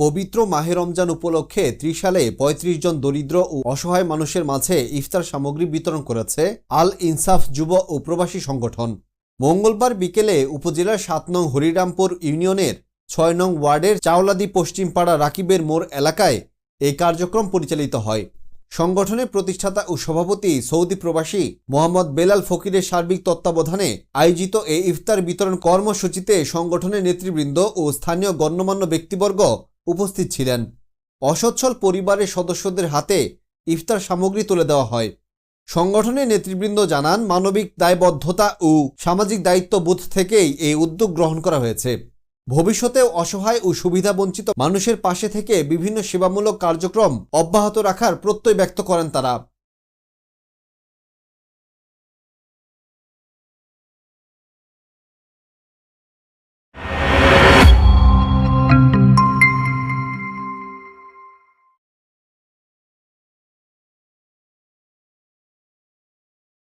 পবিত্র মাহে রমজান উপলক্ষে ত্রিশালে ৩৫ জন দরিদ্র ও অসহায় মানুষের মাঝে ইফতার সামগ্রী বিতরণ করেছে আল ইনসাফ যুব ও প্রবাসী সংগঠন। মঙ্গলবার বিকেলে উপজেলার সাত নং হরিরামপুর ইউনিয়নের ছয় নং ওয়ার্ডের চাওলাদি পশ্চিমপাড়া রাকিবের মোড় এলাকায় এই কার্যক্রম পরিচালিত হয়। সংগঠনের প্রতিষ্ঠাতা ও সভাপতি সৌদি প্রবাসী মোহাম্মদ বেলাল ফকিরের সার্বিক তত্ত্বাবধানে আয়োজিত এই ইফতার বিতরণ কর্মসূচিতে সংগঠনের নেতৃবৃন্দ ও স্থানীয় গণ্যমান্য ব্যক্তিবর্গ উপস্থিত ছিলেন। অসচ্ছল পরিবারের সদস্যদের হাতে ইফতার সামগ্রী তুলে দেওয়া হয়। সংগঠনের নেতৃবৃন্দ জানান, মানবিক দায়বদ্ধতা ও সামাজিক দায়িত্ববোধ থেকেই এই উদ্যোগ গ্রহণ করা হয়েছে। ভবিষ্যতেও অসহায় ও সুবিধাবঞ্চিত মানুষের পাশে থেকে বিভিন্ন সেবামূলক কার্যক্রম অব্যাহত রাখার প্রত্যয় ব্যক্ত করেন তারা।